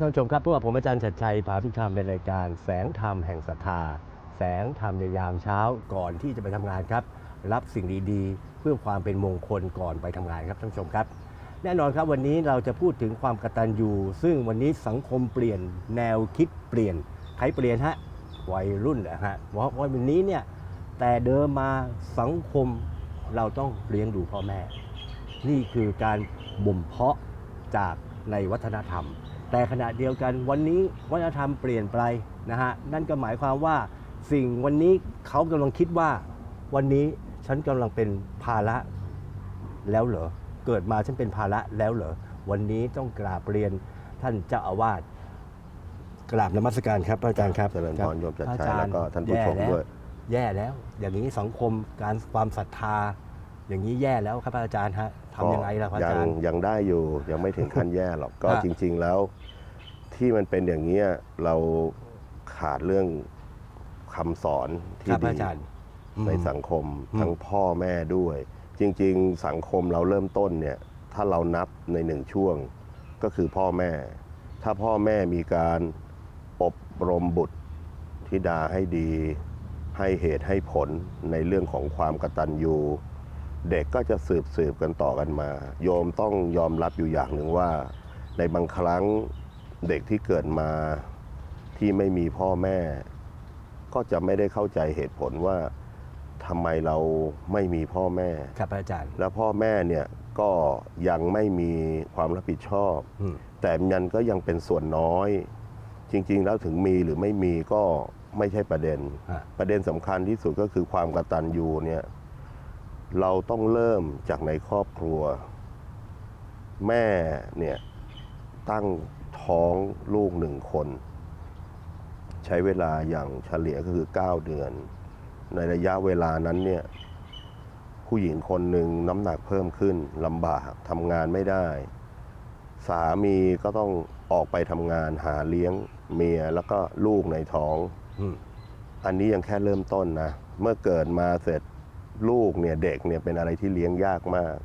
ท่านผู้ชมครับพวกผมอาจารย์ชัดชัยพาทุกท่านเป็นรายการแสงธรรมแห่งศรัทธา แสงธรรมในยามเช้าก่อนที่จะไปทำงานครับ รับสิ่งดีๆ เพื่อความเป็นมงคลก่อนไปทำงานครับท่านผู้ชมครับ แน่นอนครับวันนี้เราจะพูดถึงความกตัญญูซึ่งวันนี้สังคมเปลี่ยนแนวคิดเปลี่ยนใครเปลี่ยนฮะวัยรุ่นนะฮะเพราะวันนี้เนี่ยแต่เดิมมาสังคมเราต้องเลี้ยงดูพ่อแม่ นี่คือการบ่มเพาะจากในวัฒนธรรม แต่ขณะเดียวกันวันนี้วัฒนธรรมเปลี่ยนไปนะฮะนั่นก็หมายความว่าสิ่งวันนี้เขากำลังคิดว่า วันนี้ฉันกำลังเป็นภาระแล้วเหรอเกิดมาฉันเป็นภาระแล้วเหรอวันนี้ต้องกราบเรียนท่านเจ้าอาวาสกราบนมัสการครับพระอาจารย์ครับเจริญพรโยมจัดพระชัยอาจารแล้วก็ท่านผู้ชมแแล้วด้วย แย่แล้ว อย่างนี้สังคมการความศรัทธา อย่างนี้แย่แล้วครับพระอาจารย์ฮะทำยังไงล่ะพระอายัจารย์ยังได้อยู่ยังไม่ถึงขั้นแย่หรอกก็ฮะจริง ๆแล้ว ที่มันเป็นอย่างเนี้ยเราขาดเรื่องคำสอนคที่รับพดีระอาจารย์ในอืมสังคมอืมทั้งพ่อแม่ด้วย จริง ๆ สังคมเราเริ่มต้นเนี่ยถ้าเรานับในหนึ่งช่วงก็คือพ่อแม่ ถ้าพ่อแม่มีการอบรมบุตรธิดาให้ดี ให้เหตุให้ผลในเรื่องของความกตัญญู เด็กก็จะสืบสืบกันต่อกันมา โยมต้องยอมรับอยู่อย่างหนึ่งว่า ในบางครั้งเด็กที่เกิดมาที่ไม่มีพ่อแม่ ก็จะไม่ได้เข้าใจเหตุผลว่าทำไมเราไม่มีพ่อแม่ ครับพระอาจารย์ แล้วพ่อแม่เนี่ยก็ยังไม่มีความรับผิดชอบ อืม แต่มันก็ยังเป็นส่วนน้อย จริงๆแล้วถึงมีหรือไม่มีก็ไม่ใช่ประเด็น ฮะ ประเด็นสำคัญที่สุดก็คือความกตัญญูเนี่ย เราต้องเริ่มจากในครอบครัว แม่เนี่ยตั้งท้องลูกหนึ่งคน ใช้เวลาอย่างเฉลี่ยก็คือ 9 เดือน ในระยะเวลานั้นเนี่ยผู้หญิงคนหนึ่งน้ำหนักเพิ่มขึ้นลำบากทำงานไม่ได้ สามีก็ต้องออกไปทำงานหาเลี้ยงเมียแล้วก็ลูกในท้องอืมอันนี้ยังแค่เริ่มต้นนะ เมื่อเกิดมาเสร็จ ลูกเนี่ยเด็กเนี่ยเป็นอะไรที่เลี้ยงยากมาก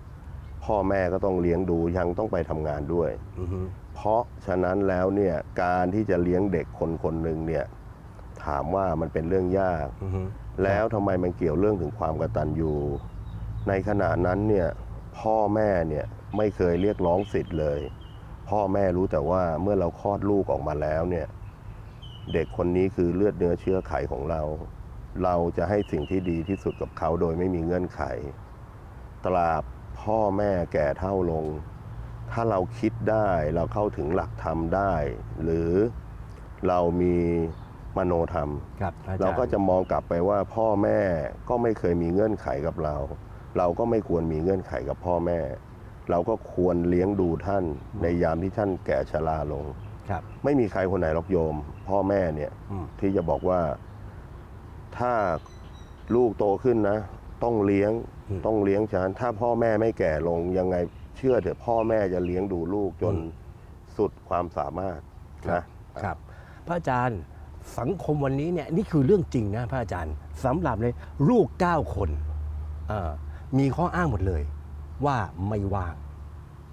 พ่อแม่ก็ต้องเลี้ยงดูยังต้องไปทำงานด้วย อือฮึเพราะฉะนั้นแล้วเนี่ยการที่จะเลี้ยงเด็กคนคนหนึ่งเนี่ยถามว่ามันเป็นเรื่องยาก อือฮึแล้วทำไมมันเกี่ยวเรื่องถึงความกตัญญูในขณะนั้นเนี่ยพ่อแม่เนี่ยไม่เคยเรียกร้องสิทธิ์เลย พ่อแม่รู้แต่ว่าเมื่อเราคลอดลูกออกมาแล้วเนี่ย เด็กคนนี้คือเลือดเนื้อเชื้อไขของเรา เราจะให้สิ่งที่ดีที่สุดกับเขาโดยไม่มีเงื่อนไข ตราบพ่อแม่แก่เท่าลง ถ้าเราคิดได้เราเข้าถึงหลักธรรมได้ หรือเรามีมโนธรรม ครับพระอาจารย์เราก็จะมองกลับไปว่าพ่อแม่ก็ไม่เคยมีเงื่อนไขกับเรา เราก็ไม่ควรมีเงื่อนไขกับพ่อแม่ เราก็ควรเลี้ยงดูท่าน ในยามที่ท่านแก่ชราลง ครับ ไม่มีใครคนไหนหรอกโยม พ่อแม่เนี่ยอืม ที่จะบอกว่า ถ้าลูกโตขึ้นนะ ต้องเลี้ยงต้องเลี้ยงฉันถ้าพ่อแม่ไม่แก่ลงยังไงเชื่อเถอะพ่อแม่จะเลี้ยงดูลูกจนสุดความสามารถนะครับ พระอาจารย์สังคมวันนี้เนี่ยนี่คือเรื่องจริงนะพระอาจารย์สำหรับเลยลูกเก้าคนเอ่อมีข้ออ้างหมดเลย ว่าไม่ว่าง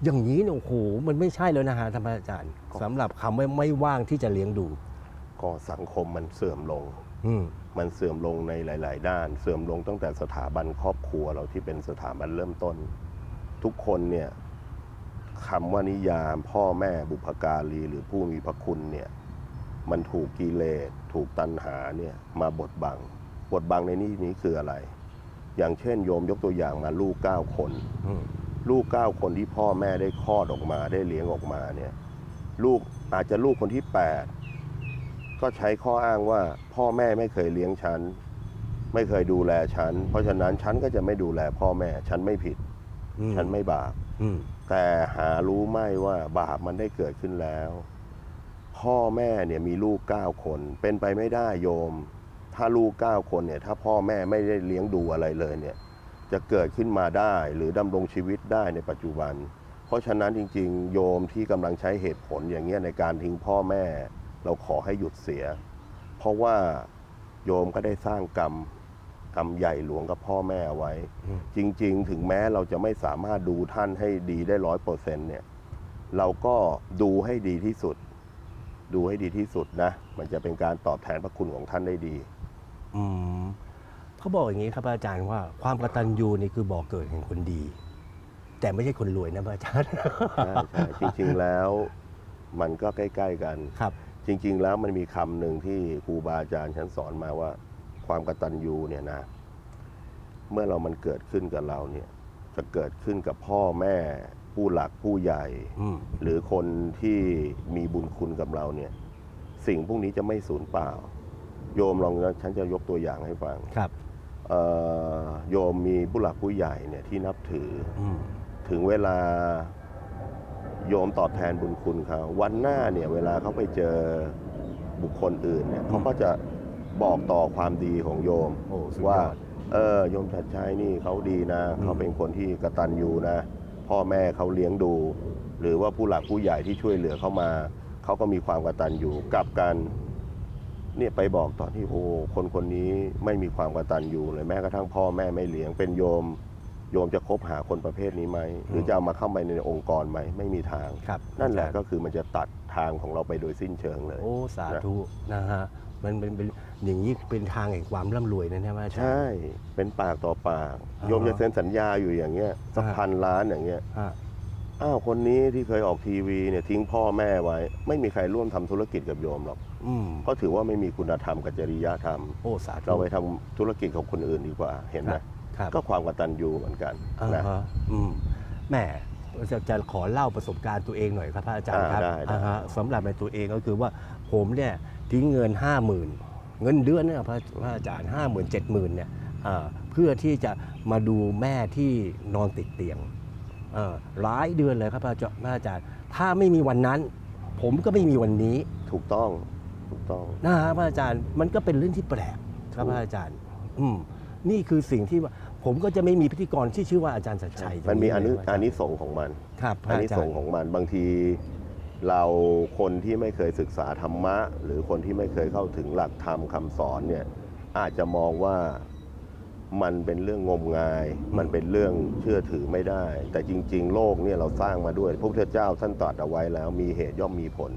อย่างนี้เนี่ยโอ้โหมันไม่ใช่แล้วนะฮะท่านพระอาจารย์สำหรับคำว่าไม่ว่างที่จะเลี้ยงดู ก็สังคมมันเสื่อมลงอื มมันเสื่อมลงในหลาย ๆ ด้าน เสื่อมลงตั้งแต่สถาบันครอบครัวเราที่เป็นสถาบันเริ่มต้น ทุกคนเนี่ยคำว่านิยามพ่อแม่บุพการีหรือผู้มีพระคุณเนี่ยมันถูกกิเลสถูกตัณหาเนี่ยมาบดบัง บดบังในนี้นี้คืออะไร อย่างเช่นโยมยกตัวอย่างมาลูกเก้าคนอืมลูกเก้าคนที่พ่อแม่ได้คลอดออกมาได้เลี้ยงออกมาเนี่ยลูกอาจจะลูกคนที่แปด ก็ใช้ข้ออ้างว่าพ่อแม่ไม่เคยเลี้ยงฉัน ไม่เคยดูแลฉัน เพราะฉะนั้นฉันก็จะไม่ดูแลพ่อแม่ ฉันไม่ผิดอืมฉันไม่บาปอืมแต่หารู้ไหมว่าบาปมันได้เกิดขึ้นแล้ว พ่อแม่เนี่ยมีลูกเก้าคน เป็นไปไม่ได้โยม ถ้าลูกเก้าคนเนี่ย ถ้าพ่อแม่ไม่ได้เลี้ยงดูอะไรเลยเนี่ย จะเกิดขึ้นมาได้หรือดำรงชีวิตได้ในปัจจุบัน เพราะฉะนั้นจริง ๆ โยมที่กำลังใช้เหตุผลอย่างเงี้ยในการทิ้งพ่อแม่ เราขอให้หยุดเสีย เพราะว่าโยมก็ได้สร้างกรรมกรรมใหญ่หลวงกับพ่อแม่เอาไว้อืมจริง ๆ ถึงแม้เราจะไม่สามารถดูท่านให้ดีได้ร้อยเปอร์เซ็นต์เนี่ย เราก็ดูให้ดีที่สุด ดูให้ดีที่สุดนะ มันจะเป็นการตอบแทนพระคุณของท่านได้ดี อืมเขาบอกอย่างนี้ครับอาจารย์ว่าความกตัญญูนี่คือบ่อกเกิดแห่งคนดี แต่ไม่ใช่คนรวยนะอาจารย์ ใช่ใช่จริงๆแล้วมันก็ใกล้ ๆ กัน ครับ จริง ๆ แล้วมันมีคำหนึ่งที่ครูบาอาจารย์ฉันสอนมาว่า ความกตัญญูเนี่ยนะ เมื่อเรามันเกิดขึ้นกับเราเนี่ย จะเกิดขึ้นกับพ่อแม่ผู้หลักผู้ใหญ่ อืมหรือคนที่มีบุญคุณกับเราเนี่ย สิ่งพวกนี้จะไม่สูญเปล่า โยมลองนะฉันจะยกตัวอย่างให้ฟังครับเอ่อโยมมีผู้หลักผู้ใหญ่เนี่ยที่นับถือ อืมถึงเวลา โยมตอบแทนบุญคุณเขาวันหน้าเนี่ยเวลาเขาไปเจอบุคคลอื่นเนี่ยเขาก็จะบอกต่อความดีของโยมโอ้สุดยว่าอดเออโยมชัดชัยนี่เขาดีนะอืมเขาเป็นคนที่กตัญญูนะ พ่อแม่เขาเลี้ยงดู หรือว่าผู้หลักผู้ใหญ่ที่ช่วยเหลือเขามา เขาก็มีความกตัญญูกลับกันเนี่ยไปบอกตอนที่โอ้คนคนนี้ไม่มีความกตัญญูเลยแม้กระทั่งพ่อแม่ไม่เลี้ยงเป็นโยม โยมจะคบหาคนประเภทนี้ไหม หรือจะเอามาเข้าไปในองค์กรไหม ไม่มีทาง ครับนั่นแหละอาจารย์ก็คือมันจะตัดทางของเราไปโดยสิ้นเชิงเลย โอ้สาธุนะฮะมันเป็นเป็นอย่างนี้เป็นทางแห่งความร่ำรวยนะเนี่ยอาจารย์ ใช่ เป็นปากต่อปาก อ่าโยมจะเซ็นสัญญาอยู่อย่างเงี้ยสักอ่าพันล้านอย่างเงี้ยฮะอ้าวคนนี้ที่เคยออกทีวีเนี่ยทิ้งพ่อแม่ไว้ ไม่มีใครร่วมทำธุรกิจกับโยมหรอกอืมเพราะถือว่าไม่มีคุณธรรมกับจริยธรรม โอ้สาธุ เราไปทำธุรกิจของคนอื่นดีกว่าเห็นไหมครับ ก็ความกตัญญูเหมือนกันอ่านะฮะอืม แหม่จะจะขอเล่าประสบการณ์ตัวเองหน่อยครับพระอาจารย์ครับอ่าได้ได้ อ่าฮะสำหรับในตัวเองก็คือว่าผมเนี่ยทิ้งเงินห้าหมื่นเงินเดือนเนี่ยพระพระอาจารย์ห้าหมื่นเจ็ดหมื่นเนี่ยอ่าเพื่อที่จะมาดูแม่ที่นอนติดเตียงอ่าหลายเดือนเลยครับพระอาจารย์พระอาจารย์ ถ้าไม่มีวันนั้น ผมก็ไม่มีวันนี้ถูกต้องถูกต้อง นะฮะพระอาจารย์มันก็เป็นเรื่องที่แปลกครับถูก พระอาจารย์ อืมนี่คือสิ่งที่ว่า ผมก็จะไม่มีพิธีกรที่ชื่อว่าอาจารย์สัจชัยมันมีอนุเลยอานิสงส์ของมันครับพอาระนิอาจาสรงย์ส์ของมันบางทีเราคนที่ไม่เคยศึกษาธรรมะ หรือคนที่ไม่เคยเข้าถึงหลักธรรมคำสอนเนี่ยอาจจะมองว่ามันเป็นเรื่องงมงาย มันเป็นเรื่องเชื่อถือไม่ได้ แต่จริง ๆ โลกเนี่ยเราสร้างมาด้วย พระพุทธเจ้าท่านตรัสเอาไว้แล้ว มีเหตุย่อมมีผล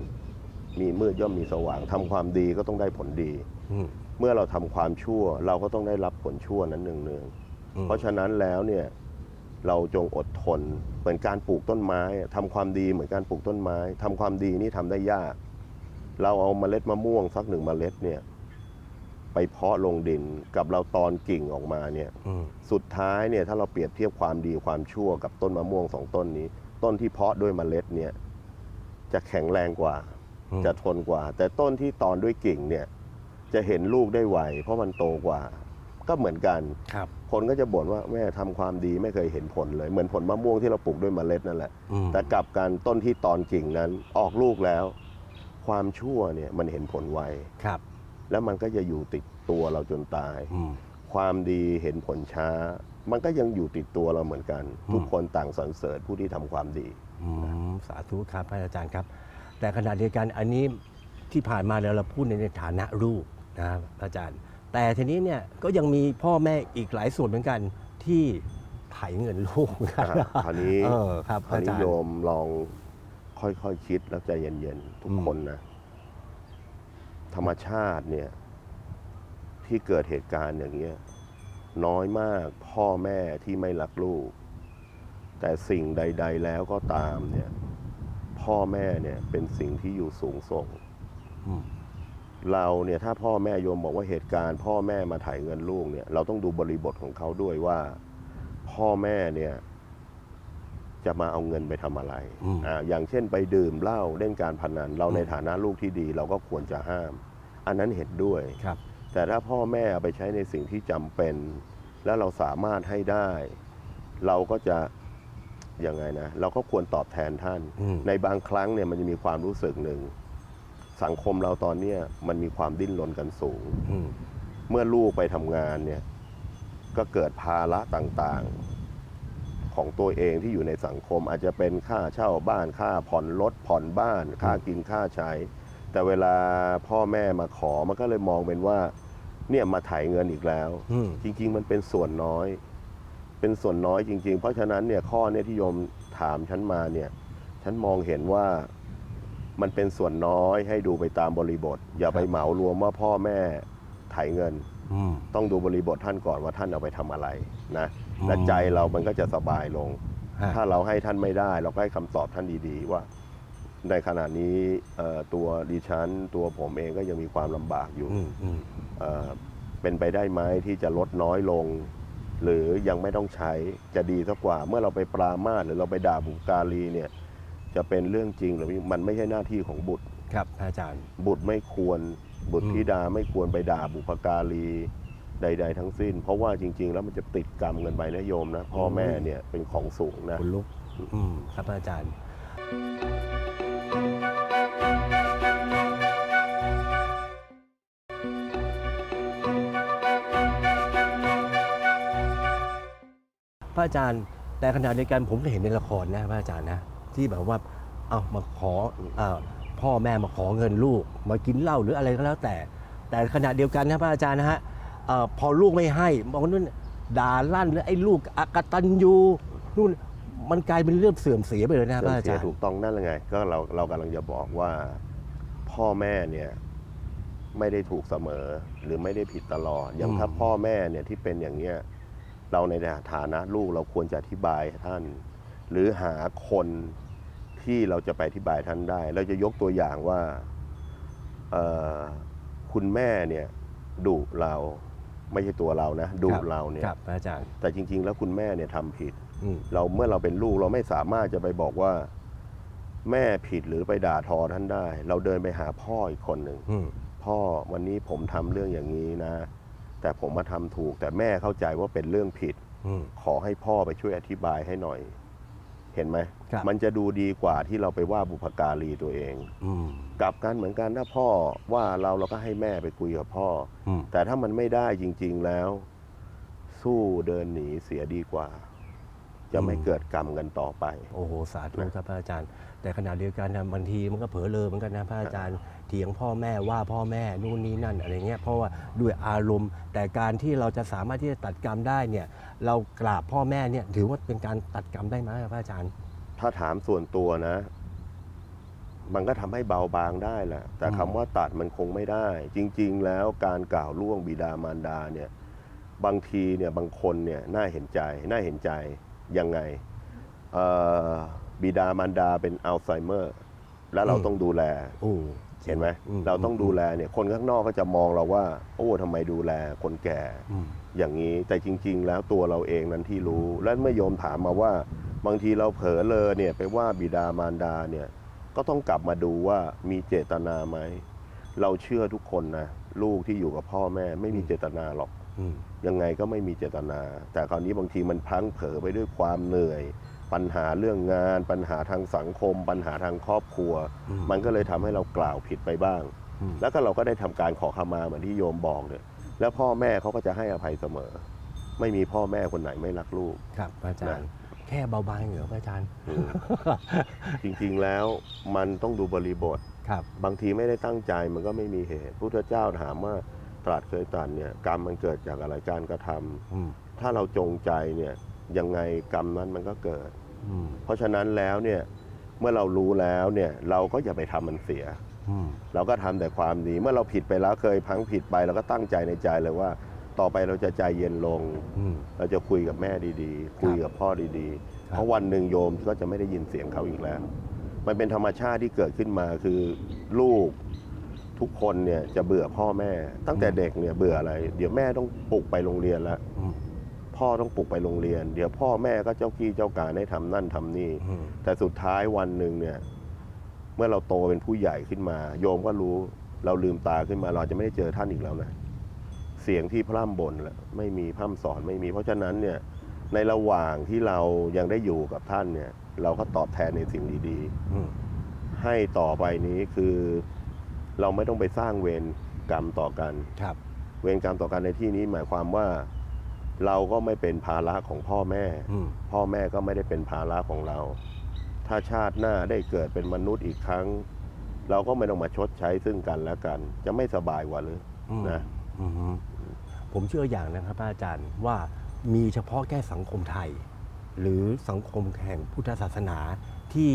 มีมืดย่อมมีสว่างทำความดีก็ต้องได้ผลดีอืมเมื่อเราทำความชั่ว เราก็ต้องได้รับผลชั่วนั้นเนืองๆอืม เพราะฉะนั้นแล้วเนี่ยเราจงอดทน เหมือนการปลูกต้นไม้อะทำความดีเหมือนการปลูกต้นไม้ทำความดีนี่ทำได้ยาก เราเอาเมล็ดมะม่วงสักหนึ่งเมล็ดเนี่ยไปเพาะลงดินกับเราตอนกิ่งออกมาเนี่ยอืมสุดท้ายเนี่ยถ้าเราเปรียบเทียบความดีความชั่วกับต้นมะม่วงสองต้นนี้ ต้นที่เพาะด้วยเมล็ดเนี่ยจะแข็งแรงกว่าอืมจะทนกว่า แต่ต้นที่ตอนด้วยกิ่งเนี่ยจะเห็นลูกได้ไวเพราะมันโตกว่า ก็เหมือนกันครับ คนก็จะบ่นว่าแม่ทำความดีไม่เคยเห็นผลเลย เหมือนผลมะม่วงที่เราปลูกด้วยเมล็ดนั่นแหละอืมแต่กลับกันต้นที่ตอนกิ่งนั้นออกลูกแล้ว ความชั่วเนี่ยมันเห็นผลไวครับ แล้วมันก็จะอยู่ติดตัวเราจนตายอืมความดีเห็นผลช้า มันก็ยังอยู่ติดตัวเราเหมือนกันอืมทุกคนต่างสรรเสริญผู้ที่ทำความดีอืมสาธุครับพระอาจารย์ครับ แต่ขณะเดียวกันอันนี้ที่ผ่านมาแล้วเราพูดในฐานะลูกนะครับพระอาจารย์ แต่ทีนี้เนี่ยก็ยังมีพ่อแม่อีกหลายส่วนเหมือนกันที่ไถเงินลูกเหมือนกันอ่าคราวนี้เออครับคราวอานี้จารย์ โยมลองค่อยๆคิดแล้วใจเย็นๆ ทุกอืม คนนะ ธรรมชาติเนี่ย ที่เกิดเหตุการณ์อย่างเงี้ยน้อยมากพ่อแม่ที่ไม่รักลูก แต่สิ่งใด ๆ แล้วก็ตามเนี่ย พ่อแม่เนี่ยเป็นสิ่งที่อยู่สูงส่ง อืม เราเนี่ยถ้าพ่อแม่โยมบอกว่าเหตุการณ์ พ่อแม่มาถ่ายเงินลูกเนี่ยเราต้องดูบริบทของเขาด้วยว่า พ่อแม่เนี่ยจะมาเอาเงินไปทำอะไรอืมอ่าอย่างเช่นไปดื่มเหล้าเล่นการพนัน เราอืมในฐานะลูกที่ดี เราก็ควรจะห้าม อันนั้นเห็นด้วยครับ แต่ถ้าพ่อแม่เอาไปใช้ในสิ่งที่จำเป็น แล้วเราสามารถให้ได้ เราก็จะยังไงนะเราก็ควรตอบแทนท่านอืมในบางครั้งเนี่ยมันจะมีความรู้สึกหนึ่ง สังคมเราตอนเนี้ยมันมีความดิ้นรนกันสูง อืมเมื่อลูกไปทำงานเนี่ยก็เกิดภาระต่างๆ ของตัวเองที่อยู่ในสังคมอาจจะเป็นค่าเช่าบ้านค่าผ่อนรถผ่อนบ้าน ค่ากินค่าใช้ แต่เวลาพ่อแม่มาขอมันก็เลยมองเป็นว่าเนี่ยมาถ่ายเงินอีกแล้ว อืมจริง ๆ มันเป็นส่วนน้อย เป็นส่วนน้อยจริง ๆ เพราะฉะนั้นเนี่ยข้อเนี่ยที่โยมถามฉันมาเนี่ย ฉันมองเห็นว่า มันเป็นส่วนน้อยให้ดูไปตามบริบท อย่าไปครับเหมารวมว่าพ่อแม่ไถเงินอืมต้องดูบริบทท่านก่อนว่าท่านเอาไปทำอะไรนะอืมและใจเรามันก็จะสบายลงฮะถ้าเราให้ท่านไม่ได้ เราก็ให้คำตอบท่านดีๆ ว่าในขณะนี้เอ่อตัวดิฉันตัวผมเองก็ยังมีความลำบากอยู่อืมอืมเอ่อเป็นไปได้ไหมที่จะลดน้อยลง หรือยังไม่ต้องใช้จะดีสักกว่า เมื่อเราไปปรามาสหรือเราไปด่าบุพการีเนี่ย จะเป็นเรื่องจริงหรือไม่มันไม่ใช่หน้าที่ของบุตร ครับพระอาจารย์ บุตรไม่ควร บุตรอืมธิดาไม่ควรไปด่าบุพการีใด ๆ ทั้งสิ้น เพราะว่าจริง ๆ แล้วมันจะติดกรรมเงินไปนะโยมนะพ่อแม่เนี่ยเป็นของสูงนะ คุณลุกอืมครับพระอาจารย์ พระอาจารย์แต่ขณะเดียวกันผมก็เห็นในละครนะพระอาจารย์นะ ที่แบบว่าเอามาขออาพ่อแม่มาขอเงินลูก มากินเหล้าหรืออะไรก็แล้วแต่ แต่ขณะเดียวกันนะพระอาจารย์นะฮะเออพอลูกไม่ให้บอกว่านู่นด่าลั่นหรือไอ้ลูกอกตันยูนู่นมันกลายเป็นเรื่องเสื่อมเสียไปเลยนะพระอาเสีจายรย์ถูกต้องนั่นแหละไง ก็เราเรากำลังจะบอกว่าพ่อแม่เนี่ยไม่ได้ถูกเสมอหรือไม่ได้ผิดตลอด อย่างถ้าพ่อแม่เนี่ยที่เป็นอย่างเนี้ยเราในฐานะลูกเราควรจะอธิบายท่าน หรือหาคนที่เราจะไปอธิบายท่านได้ เราจะยกตัวอย่างว่าเอ่อคุณแม่เนี่ยดุเราไม่ใช่ตัวเรานะดุครับเราเนี่ยครับพระอาจารย์ แต่จริง ๆ แล้วคุณแม่เนี่ยทำผิดอืมเราเมื่อเราเป็นลูกเราไม่สามารถจะไปบอกว่า แม่ผิดหรือไปด่าทอท่านได้ เราเดินไปหาพ่ออีกคนหนึ่งอืมพ่อวันนี้ผมทำเรื่องอย่างนี้นะ แต่ผมมาทำถูก แต่แม่เข้าใจว่าเป็นเรื่องผิดอืมขอให้พ่อไปช่วยอธิบายให้หน่อย เห็นไหม ครับ มันจะดูดีกว่าที่เราไปว่าบุพการีตัวเอง อืมกลับกันเหมือนกันถ้าพ่อว่าเราเราก็ให้แม่ไปคุยกับพ่อ อืมแต่ถ้ามันไม่ได้จริง ๆแล้ว สู้เดินหนีเสียดีกว่า จะไม่เกิดกรรมกันต่อไป โอ้โหสาธุครับพระอาจารย์ แต่ขณะเดียวกันนะบางทีมันก็เผลอเลยเหมือนกันนะพระอาจารย์ เถียงพ่อแม่ว่าพ่อแม่นู่นนี่นั่นอะไรเงี้ยเพราะว่าด้วยอารมณ์ แต่การที่เราจะสามารถที่จะตัดกรรมได้เนี่ยเรากราบพ่อแม่เนี่ยถือว่าเป็นการตัดกรรมได้ไหมครับพระอาจารย์ ถ้าถามส่วนตัวนะ มันก็ทำให้เบาบางได้แหละแต่อืม คำว่าตัดมันคงไม่ได้ จริง ๆ แล้วการกล่าวล่วงบิดามารดาเนี่ย บางทีเนี่ยบางคนเนี่ยน่าเห็นใจน่าเห็นใจยังไงเอ่อบิดามารดาเป็นอัลไซเมอร์ แล้วเราอืม ต้องดูแล โอ้ เห็นไหมอืมเราต้องดูแลเนี่ยคนข้างนอกก็จะมองเราว่าโอ้ทำไมดูแลคนแก่ อืมอย่างนี้แต่จริง ๆ แล้วตัวเราเองนั้นที่รู้ และเมื่อโยมถามมาว่า บางทีเราเผลอเลยเนี่ยไปว่าบิดามารดาเนี่ยก็ต้องกลับมาดูว่ามีเจตนาไหม เราเชื่อทุกคนนะลูกที่อยู่กับพ่อแม่ไม่มีเจตนาหรอก อืมยังไงก็ไม่มีเจตนา แต่คราวนี้บางทีมันพลั้งเผลอไปด้วยความเหนื่อย ปัญหาเรื่องงาน ปัญหาทางสังคม ปัญหาทางครอบครัวอืมมันก็เลยทำให้เรากล่าวผิดไปบ้างอืมแล้วก็เราก็ได้ทำการขอขมาเหมือนที่โยมบอกเนี่ยแล้วพ่อแม่เขาก็จะให้อภัยเสมอ ไม่มีพ่อแม่คนไหนไม่รักลูกครับพระอาจารย์แค่เบาบางเหรอพระอาจารย์อืมจริงๆแล้วมันต้องดูบริบทครับบางทีไม่ได้ตั้งใจมันก็ไม่มีเหตุ พุทธเจ้าถามว่าตรัสเคยตรัสเนี่ยกรรมมันเกิดจากอะไรการกระทำอืมถ้าเราจงใจเนี่ย ยังไงกรรมนั้นมันก็เกิด อืมเพราะฉะนั้นแล้วเนี่ยเมื่อเรารู้แล้วเนี่ยเราก็อย่าไปทำมันเสีย อืมเราก็ทำแต่ความดีเมื่อเราผิดไปแล้วเคยพลั้งผิดไปเราก็ตั้งใจในใจเลยว่า ต่อไปเราจะใจเย็นลง อืม เราจะคุยกับแม่ดีๆ คุยกับพ่อดีครับๆเพราะวันหนึ่งโยมก็จะไม่ได้ยินเสียงเขาอีกแล้ว มันเป็นธรรมชาติที่เกิดขึ้นมาคือลูกทุกคนเนี่ยจะเบื่อพ่อแม่ ตั้งแต่เด็กเนี่ยเบื่ออะไร เดี๋ยวแม่ต้องปลุกไปโรงเรียนแล้วอืม พ่อต้องปลุกไปโรงเรียน เดี๋ยวพ่อแม่ก็เจ้ากี้เจ้าการให้ทำนั่นทำนี่อืมแต่สุดท้ายวันหนึ่งเนี่ย เมื่อเราโตเป็นผู้ใหญ่ขึ้นมา โยมก็รู้เราลืมตาขึ้นมา เราจะไม่ได้เจอท่านอีกแล้วนะเสียงที่พร่ำบ่นแหละไม่มีพร่ำสอนไม่มี เพราะฉะนั้นเนี่ยในระหว่างที่เรายังได้อยู่กับท่านเนี่ย เราก็ตอบแทนในสิ่งดีอืมๆให้ต่อไปนี้คือเราไม่ต้องไปสร้างเวรกรรมต่อกันครับ เวรกรรมต่อกันในที่นี้หมายความว่า เราก็ไม่เป็นภาระของพ่อแม่อืมพ่อแม่ก็ไม่ได้เป็นภาระของเรา ถ้าชาติหน้าได้เกิดเป็นมนุษย์อีกครั้ง เราก็ไม่ต้องมาชดใช้ซึ่งกันและกัน จะไม่สบายกว่าหรืออืมนะอืมผมเชื่ออย่างนะครับพระอาจารย์ว่ามีเฉพาะแค่สังคมไทย หรือสังคมแห่งพุทธศาสนาที่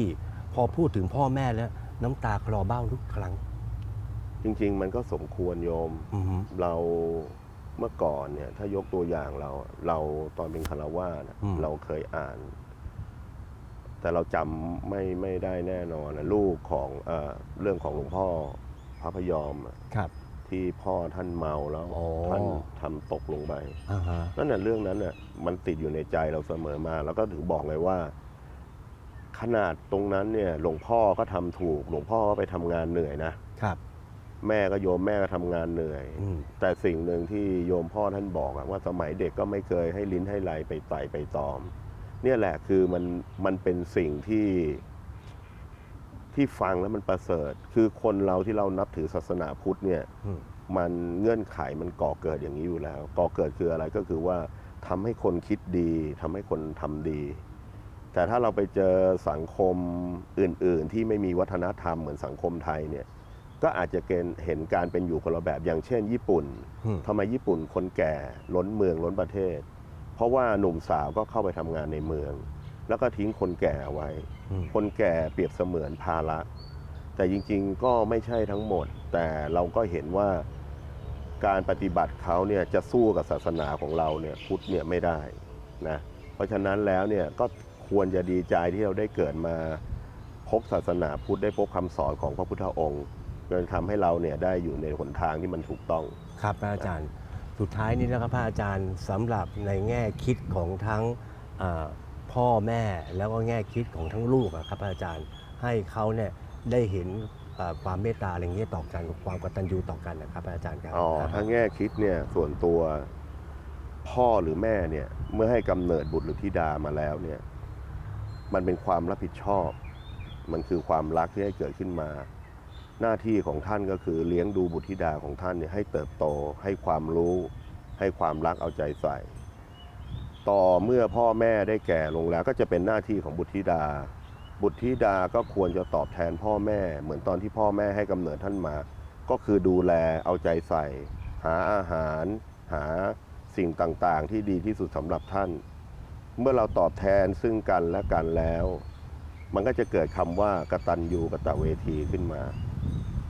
พอพูดถึงพ่อแม่แล้ว น้ำตาคลอเบ้าทุกครั้ง จริง ๆ มันก็สมควรโยมอือฮึเรา เมื่อก่อนเนี่ย ถ้ายกตัวอย่างเรา เราตอนเป็นคารวาสอะเราเคยอ่าน แต่เราจำไม่ไม่ได้แน่นอนนะลูกของเออเรื่องของหลวงพ่อพระพยอมอะครับ ที่พ่อท่านเมาแล้วอ๋อท่านทำตกลงไป อ่าฮะนั่นน่ะเรื่องนั้นน่ะมันติดอยู่ในใจเราเสมอมา แล้วก็ถึงบอกไงว่า ขนาดตรงนั้นเนี่ย หลวงพ่อก็ทำถูก หลวงพ่อก็ไปทำงานเหนื่อยนะครับ แม่ก็โยมแม่ก็ทำงานเหนื่อย อืม แต่สิ่งหนึ่งที่โยมพ่อท่านบอกอะว่าสมัยเด็กก็ไม่เคยให้ลิ้นให้ไหลไปไต่ไปตอม เนี่ยแหละคือมันมันเป็นสิ่งที่ที่ฟังแล้วมันประเสริฐ คือคนเราที่เรานับถือศาสนาพุทธเนี่ย อืม มันเงื่อนไขมันก่อเกิดอย่างนี้อยู่แล้ว ก่อเกิดคืออะไรก็คือว่าทำให้คนคิดดีทำให้คนทำดี แต่ถ้าเราไปเจอสังคมอื่น ๆ ที่ไม่มีวัฒนธรรมเหมือนสังคมไทยเนี่ย ก็อาจจะเกณฑ์เห็นการเป็นอยู่คนละแบบอย่างเช่น ญี่ปุ่นอืมทำไมญี่ปุ่นคนแก่ล้นเมืองล้นประเทศ เพราะว่าหนุ่มสาวก็เข้าไปทำงานในเมือง แล้วก็ทิ้งคนแก่เอาไว้อืมคนแก่เปรียบเสมือนภาระแต่จริงๆก็ไม่ใช่ทั้งหมด แต่เราก็เห็นว่าการปฏิบัติเขาเนี่ยจะสู้กับศาสนาของเราเนี่ยพุทธเนี่ยไม่ได้นะเพราะฉะนั้นแล้วเนี่ยก็ควรจะดีใจที่เราได้เกิดมาพบศาสนาพุทธได้พบคำสอนของพระพุทธองค์ จนทำให้เราเนี่ยได้อยู่ในหนทางที่มันถูกต้อง ครับพระอาจารย์สุดท้ายนี้นะครับพระอาจารย์สำหรับในแง่คิดของทั้งอ่าพ่อแม่แล้วก็แง่คิดของทั้งลูกอะครับพระอาจารย์ให้เขาเนี่ยได้เห็นอ่าความเมตตาอะไรเงี้ยต่อกันความกตัญญูต่อกันนะครับพระอาจารย์ครับอ๋อนะครัถ้าบแง่คิดเนี่ยส่วนตัวพ่อหรือแม่เนี่ยเมื่อให้กำเนิดบุตรหรือธิดามาแล้วเนี่ยมันเป็นความรับผิดชอบ มันคือความรักที่ให้เกิดขึ้นมา หน้าที่ของท่านก็คือเลี้ยงดูบุตรธิดาของท่านเนี่ยให้เติบโต ให้ความรู้ ให้ความรักเอาใจใส่ ต่อเมื่อพ่อแม่ได้แก่ลงแล้วก็จะเป็นหน้าที่ของบุตรธิดา บุตรธิดาก็ควรจะตอบแทนพ่อแม่ เหมือนตอนที่พ่อแม่ให้กำเนิดท่านมา ก็คือดูแลเอาใจใส่ หาอาหาร หาสิ่งต่างๆ ที่ดีที่สุดสำหรับท่าน เมื่อเราตอบแทนซึ่งกันและกันแล้ว มันก็จะเกิดคำว่ากตัญญูกตเวทีขึ้นมา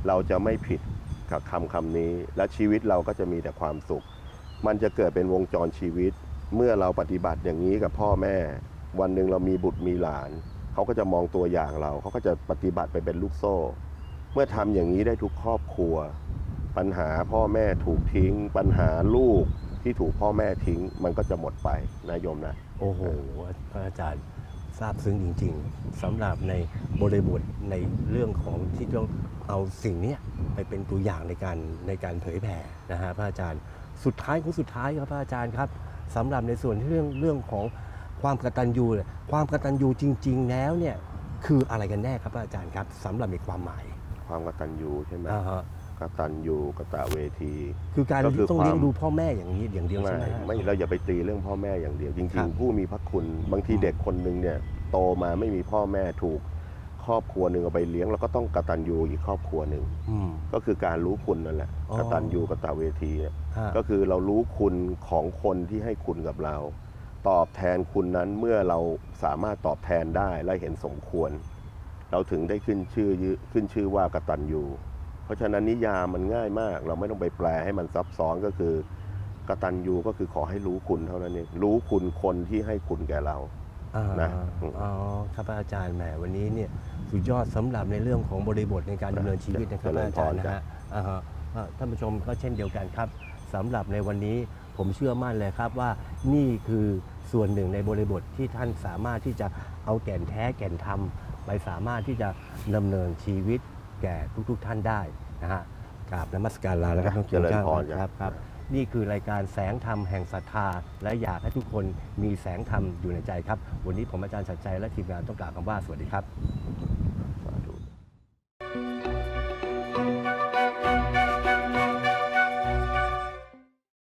เราจะไม่ผิดกับคำคำนี้ และชีวิตเราก็จะมีแต่ความสุข มันจะเกิดเป็นวงจรชีวิต เมื่อเราปฏิบัติอย่างนี้กับพ่อแม่ วันหนึ่งเรามีบุตรมีหลาน เขาก็จะมองตัวอย่างเรา เขาก็จะปฏิบัติไปเป็นลูกโซ่ เมื่อทำอย่างนี้ได้ทุกครอบครัว ปัญหาพ่อแม่ถูกทิ้ง ปัญหาลูกที่ถูกพ่อแม่ทิ้ง มันก็จะหมดไปนะโยมนะโอ้โหพระอาจารย์ทราบซึ้งจริง ๆสำหรับในบริบทในเรื่องของที่ต้อง เอาสิ่งเนี้ยไปเป็นตัวอย่างในการในการเผยแผ่นะฮะพระอาจารย์สุดท้ายของสุดท้ายครับพระอาจารย์ครับสำหรับในส่วนที่เรื่องเรื่องของความกตัญญูเนี่ยความกตัญญูจริง ๆ แล้วเนี่ยคืออะไรกันแน่ครับพระอาจารย์ครับสำหรับในความหมาย ความกตัญญูใช่ไหมอ่าฮะกตัญญูกตเวที คือการก็คือต้องเลี้ยงความดูพ่อแม่อย่างนี้อย่างเดียวไม่ใช่ไหมฮะไม่เราอย่าไปตีเรื่องพ่อแม่อย่างเดียวจครัริงบๆผู้มีพระคุณบางทีอืมเด็กคนหนึ่งเนี่ยโตมาไม่มีพ่อแม่ถูก ครอบครัวหนึ่งเอาไปเลี้ยงแล้วก็ต้องกตัญญูอีกครอบครัวหนึ่งอืม ก็คือการรู้คุณนั่นแหละอ๋อ กตัญญูกตเวทีเนี่ยฮะก็คือเรารู้คุณของคนที่ให้คุณกับเรา ตอบแทนคุณนั้นเมื่อเราสามารถตอบแทนได้และเห็นสมควร เราถึงได้ขึ้นชื่อยึขึ้นชื่อว่ากตัญญูเพราะฉะนั้นนิยามมันง่ายมาก เราไม่ต้องไปแปลให้มันซับซ้อนก็คือกตัญญูก็คือขอให้รู้คุณเท่านั้นเองรู้คุณคนที่ให้คุณแก่เรา อ่านะ อ๋อครับอาจารย์แหมวันนี้เนี่ย สุดยอดสำหรับในเรื่องของบริบทในการดำเนินชีวิตนะครับเจริญอาจารย์พรนะจ้ะฮะอ่าฮะอ่าท่านผู้ชมก็เช่นเดียวกันครับสำหรับในวันนี้ผมเชื่อมั่นเลยครับว่านี่คือส่วนหนึ่งในบริบทที่ท่านสามารถที่จะเอาแก่นแท้แก่นธรรมไปสามารถที่จะดำเนินชีวิตแก่ทุกๆท่านได้นะฮะกราบนมัสการลาแล้วครับทั้งเจริญพรครับครับ นี่คือรายการแสงธรรมแห่งศรัทธา และอยากให้ทุกคนมีแสงธรรมอยู่ในใจครับ วันนี้ผมอาจารย์ชัดชัยและทีมงานต้องกล่าวคำว่าสวัสดีครับ